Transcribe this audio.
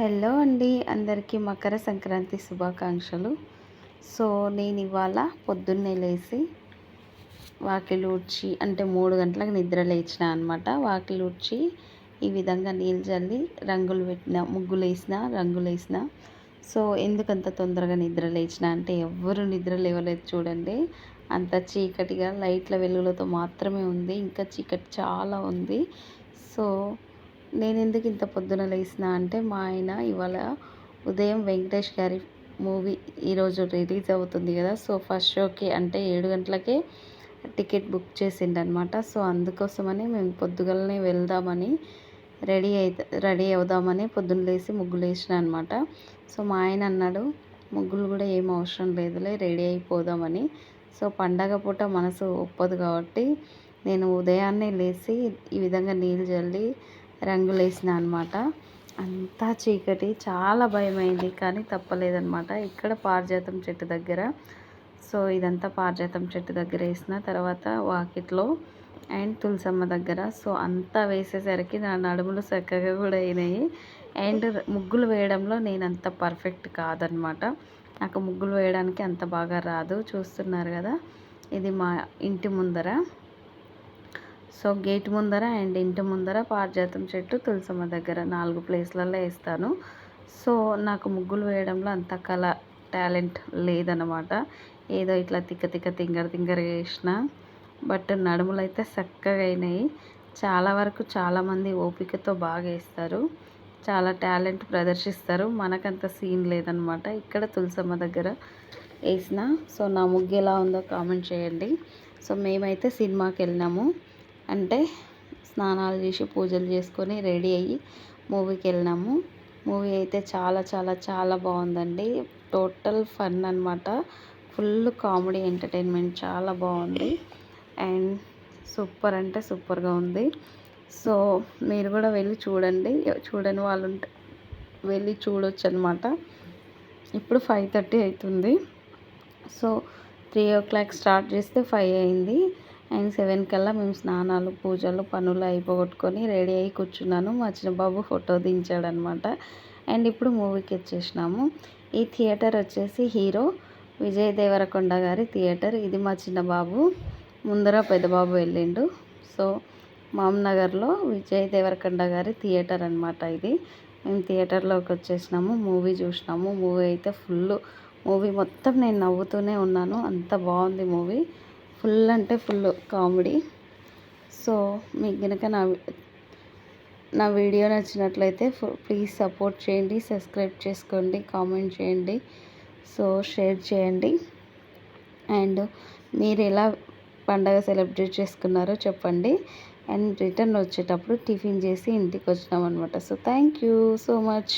Hello అండి. అందరికీ మకర సంక్రాంతి శుభాకాంక్షలు. సో నేను ఇవాళ పొద్దున్నే లేచి వాకిలు ఊడ్చి అంటే మూడు గంటలకు నిద్ర లేచిన అనమాట వాకిలు ఊడ్చి ఈ విధంగా నీళ్ళు చల్లి రంగులు పెట్టిన ముగ్గులు వేసిన రంగులు వేసిన. సో ఎందుకంత తొందరగా నిద్ర లేచిన అంటే ఎవ్వరు నిద్ర లేవలేదు చూడండి. అంత చీకటిగా లైట్ల వెలుగులతో మాత్రమే ఉంది. ఇంకా చీకటి చాలా ఉంది. సో నేను ఎందుకు ఇంత పొద్దున లేచిన అంటే మా ఆయన ఇవాళ ఉదయం వెంకటేష్ గారి మూవీ ఈరోజు రిలీజ్ అవుతుంది కదా సో ఫస్ట్ షోకి అంటే ఏడు గంటలకే టికెట్ బుక్ చేసిండనమాట. సో అందుకోసమని మేము పొద్దుగలనే వెళ్దామని రెడీ అయితే రెడీ అవుదామని పొద్దున్న లేసి ముగ్గులు వేసిన అనమాట సో మా ఆయన అన్నాడు ముగ్గులు కూడా ఏం అవసరం లేదులే రెడీ అయిపోదామని. సో పండగ పూట మనసు ఒప్పదు కాబట్టి నేను ఉదయాన్నే లేచి ఈ విధంగా నీళ్ళు చల్లి రంగులు వేసిన అనమాట అంతా చీకటి చాలా భయమైంది కానీ తప్పలేదనమాట. ఇక్కడ పారిజాతం చెట్టు దగ్గర. సో ఇదంతా పారిజాతం చెట్టు దగ్గర వేసిన తర్వాత వాకిట్లో అండ్ తులసమ్మ దగ్గర. సో అంతా వేసేసరికి నా నడుములు చక్కగా కూడా అయినాయి. అండ్ ముగ్గులు వేయడంలో నేను అంత పర్ఫెక్ట్ కాదనమాట. నాకు ముగ్గులు వేయడానికి అంత బాగా రాదు. చూస్తున్నారు కదా ఇది మా ఇంటి ముందర. సో గేట్ ముందర అండ్ ఇంటి ముందర పారిజాతం చెట్టు తులసమ్మ దగ్గర నాలుగు ప్లేస్లలో వేస్తాను. సో నాకు ముగ్గులు వేయడంలో అంత కళ టాలెంట్ లేదనమాట ఏదో ఇట్లా తిక్క తిక్క తింగర తింగర వేసిన బట్ నడుములు అయితే చక్కగా అయినాయి. చాలా వరకు చాలామంది ఓపికతో బాగా వేస్తారు. చాలా టాలెంట్ ప్రదర్శిస్తారు. మనకంత సీన్ లేదనమాట ఇక్కడ తులసమ్మ దగ్గర వేసిన. సో నా ముగ్గు ఎలా ఉందో కామెంట్ చేయండి. సో మేమైతే సినిమాకి వెళ్ళినాము అంటే స్నానాలు చేసి పూజలు చేసుకొని రెడీ అయ్యి మూవీకి వెళ్ళినాము. మూవీ అయితే చాలా చాలా చాలా బాగుందండి. టోటల్ ఫన్ అనమాట ఫుల్ కామెడీ ఎంటర్టైన్మెంట్ చాలా బాగుంది. అండ్ సూపర్ అంటే సూపర్గా ఉంది. సో మీరు కూడా వెళ్ళి చూడండి. చూడని వాళ్ళు ఉంటే వెళ్ళి చూడొచ్చు అనమాట ఇప్పుడు ఫైవ్ థర్టీ అవుతుంది. So three o'clock start చేస్తే ఫైవ్ అయింది. అండ్ సెవెన్ కల్లా మేము స్నానాలు పూజలు పనులు అయిపోగొట్టుకొని రెడీ అయ్యి కూర్చున్నాను. మా చిన్న బాబు ఫోటో దించాడనమాట. అండ్ ఇప్పుడు మూవీకి వచ్చేసినాము. ఈ థియేటర్ వచ్చేసి హీరో విజయ్ దేవరకొండ గారి థియేటర్. ఇది మా చిన్న బాబు ముందర పెద్దబాబు వెళ్ళిండు. సో మామ్నగర్లో విజయ్ దేవరకొండ గారి థియేటర్ అనమాట ఇది. మేము థియేటర్లోకి వచ్చేసినాము మూవీ చూసినాము. మూవీ అయితే ఫుల్ మూవీ మొత్తం నేను నవ్వుతూనే ఉన్నాను. అంత బాగుంది మూవీ. ఫుల్ అంటే ఫుల్ కామెడీ. సో మీకు కనుక నా నా వీడియో నచ్చినట్లయితే ప్లీజ్ సపోర్ట్ చేయండి సబ్స్క్రైబ్ చేసుకోండి కామెంట్ చేయండి సో షేర్ చేయండి. అండ్ మీరు ఎలా పండగ సెలబ్రేట్ చేసుకున్నారో చెప్పండి. అండ్ రిటర్న్ వచ్చేటప్పుడు టిఫిన్ చేసి ఇంటికి వచ్చినాం అనమాట so thank you so much.